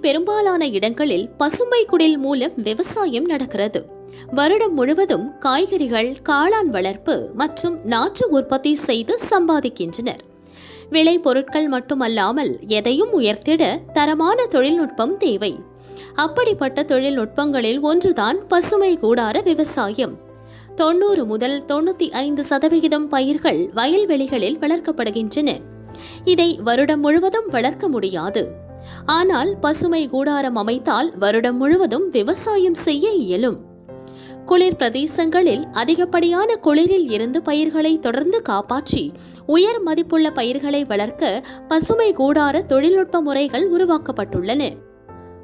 பெரும்பாலான இடங்களில் பசுமை குடில் மூலம் விவசாயம் நடக்கிறது. வருடம் முழுவதும் காய்கறிகள் காளான் வளர்ப்பு மற்றும் நாற்று உற்பத்தி செய்து சம்பாதிக்கின்றனர். விளை பொருட்கள் மட்டுமல்லாமல் எதையும் உயர்த்திட தரமான தொழில்நுட்பம் தேவை. அப்படிப்பட்ட தொழில்நுட்பங்களில் ஒன்றுதான் பசுமை கூடார விவசாயம். தொண்ணூறு முதல் தொண்ணூத்தி ஐந்து சதவிகிதம் பயிர்கள் வயல்வெளிகளில் வளர்க்கப்படுகின்றன. இதை வருடம் முழுவதும் வளர்க்க முடியாது. ஆனால் பசுமை கூடாரம் அமைத்தால் வருடம் முழுவதும் விவசாயம் செய்ய இயலும். குளிர் பிரதேசங்களில் அதிகப்படியான குளிரில் இருந்து பயிர்களை தொடர்ந்து காப்பாற்றி உயர் மதிப்புள்ள பயிர்களை வளர்க்க பசுமை கூடார தொழில்நுட்ப முறைகள் உருவாக்கப்பட்டுள்ளன.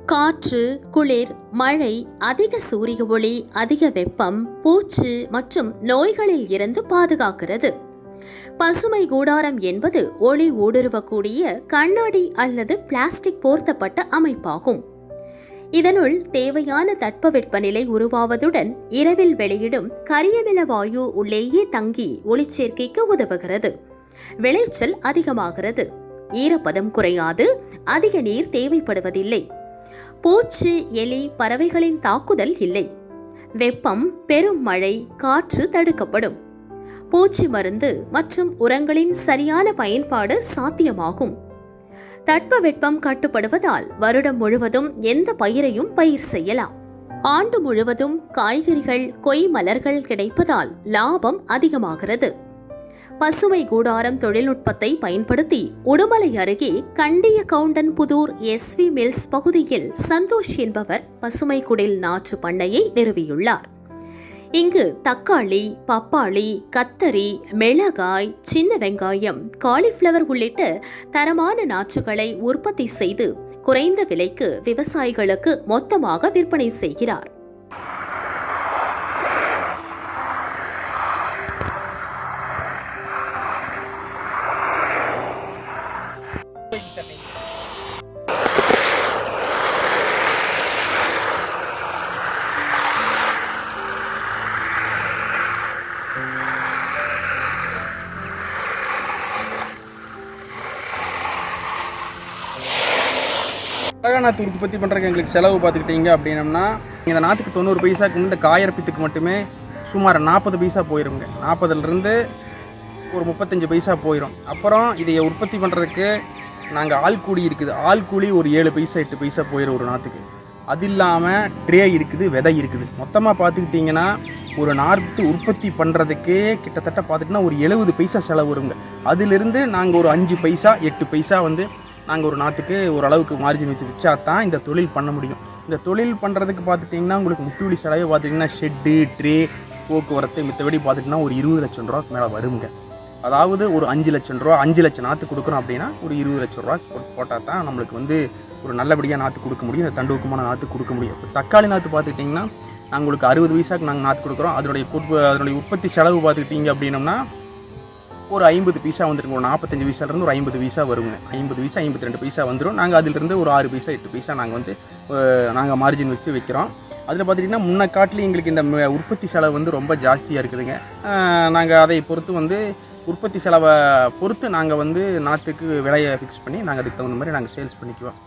காற்று குளிர் மழை அதிக சூரிய ஒளி அதிக வெப்பம் பூச்சு மற்றும் நோய்களில் இருந்து பாதுகாக்கிறது. பசுமை கூடாரம் என்பது ஒளி ஊடுருவக்கூடிய கண்ணாடி அல்லது பிளாஸ்டிக் போர்த்தப்பட்ட அமைப்பாகும். இதனுள் தேவையான தட்பவெப்பநிலை உருவாவதுடன் இரவில் வெளியிடும் கரியமில வாயு உள்ளேயே தங்கி ஒளிச்சேர்க்கைக்கு உதவுகிறது. விளைச்சல் அதிகமாகிறது. ஈரப்பதம் குறையாது. அதிக நீர் தேவைப்படுவதில்லை. பூச்சி எலி பறவைகளின் தாக்குதல் இல்லை. வெப்பம் பெரும் மழை காற்று தடுக்கப்படும். பூச்சி மருந்து மற்றும் உரங்களின் சரியான பயன்பாடு சாத்தியமாகும். தட்பவெப்பம் கட்டுப்படுவதால் வருடம் முழுவதும் எந்த பயிரையும் பயிர் செய்யலாம். ஆண்டு முழுவதும் காய்கறிகள் கொய் மலர்கள் கிடைப்பதால் லாபம் அதிகமாகிறது. பசுமை கூடாரம் தொழில்நுட்பத்தை பயன்படுத்தி உடுமலை அருகே கண்டிய கவுண்டன் புதூர் எஸ்வி மில்ஸ் பகுதியில் சந்தோஷ் என்பவர் பசுமை குடில் நாற்று பண்ணையை நிறுவியுள்ளார். இங்கு தக்காளி பப்பாளி கத்தரி மிளகாய் சின்ன வெங்காயம் காலிஃப்ளவர் உள்ளிட்ட தரமான நாற்றுகளை உற்பத்தி செய்து குறைந்த விலைக்கு விவசாயிகளுக்கு மொத்தமாக விற்பனை செய்கிறார். நாற்று உற்பத்தி பண்ணுறதுக்கு எங்களுக்கு செலவு பார்த்துக்கிட்டீங்க அப்படின்னம்னா இந்த நாற்றுக்கு தொண்ணூறு பைசாக்கு இந்த காயரப்பத்துக்கு மட்டுமே சுமார் நாற்பது பைசா போயிருங்க. நாற்பதுலேருந்து ஒரு முப்பத்தஞ்சு பைசா போயிடும் அப்புறம் இதை உற்பத்தி பண்ணுறதுக்கு நாங்கள் ஆள் கூலி இருக்குது. ஆள் கூலி ஒரு ஏழு பைசா எட்டு பைசா போயிடும் ஒரு நாற்றுக்கு அது இல்லாமல் ட்ரே இருக்குது விதை இருக்குது. மொத்தமாக பார்த்துக்கிட்டிங்கன்னா ஒரு நாற்று உற்பத்தி பண்ணுறதுக்கே கிட்டத்தட்ட பார்த்துட்டிங்கன்னா ஒரு எழுபது பைசா செலவு வருங்க. அதிலிருந்து நாங்கள் ஒரு அஞ்சு பைசா எட்டு பைசா வந்து நாங்கள் ஒரு நாட்டுக்கு ஓரளவுக்கு மார்ஜின் வச்சு வச்சா தான் இந்த தொழில் பண்ண முடியும். இந்த தொழில் பண்ணுறதுக்கு பார்த்துட்டிங்கன்னா உங்களுக்கு முட்டுவலி செலவே பார்த்திங்கன்னா ஷெட்டு ட்ரே போக்குவரத்து மித்தபடி பார்த்துட்டிங்கன்னா ஒரு இருபது லட்சம் ரூபாய்க்கு மேலே வருங்க. அதாவது ஒரு அஞ்சு லட்சம் ரூபா அஞ்சு லட்சம் நாற்று கொடுக்குறோம் அப்படின்னா ஒரு இருபது லட்சம் ரூபா போட்டால் தான் நம்மளுக்கு வந்து ஒரு நல்லபடியாக நாற்று கொடுக்க முடியும். இந்த தண்டுவக்கமான நாற்று கொடுக்க முடியும். இப்போ தக்காளி நாற்று பார்த்துக்கிட்டிங்கன்னா நாங்கள் உங்களுக்கு அறுபது பைசாக்கு நாங்கள் நாற்று கொடுக்குறோம். அதனுடைய அதனுடைய உற்பத்தி செலவு பார்த்துக்கிட்டிங்க அப்படின்னம்னா ஒரு ஐம்பது பைசா வந்துருங்க. ஒரு நாற்பத்தஞ்சு பைசாலேருந்து ஒரு ஐம்பது பைசா வருங்க. ஐம்பது பைசா ஐம்பத்தி ரெண்டு பைசா வந்துடும் நாங்கள் அதிலிருந்து ஒரு ஆறு பைசா எட்டு பைசா நாங்கள் வந்து நாங்கள் மார்ஜின் வச்சு வைக்கிறோம். அதில் பார்த்துட்டிங்கன்னா முன்ன காட்டிலும் எங்களுக்கு இந்த உற்பத்தி செலவு வந்து ரொம்ப ஜாஸ்தியாக இருக்குதுங்க. நாங்கள் அதை பொறுத்து வந்து உற்பத்தி செலவை பொறுத்து நாங்கள் வந்து நாற்றுக்கு விலையை ஃபிக்ஸ் பண்ணி நாங்கள் அதுக்கு தகுந்த மாதிரி நாங்கள் சேல்ஸ் பண்ணிக்குவோம்.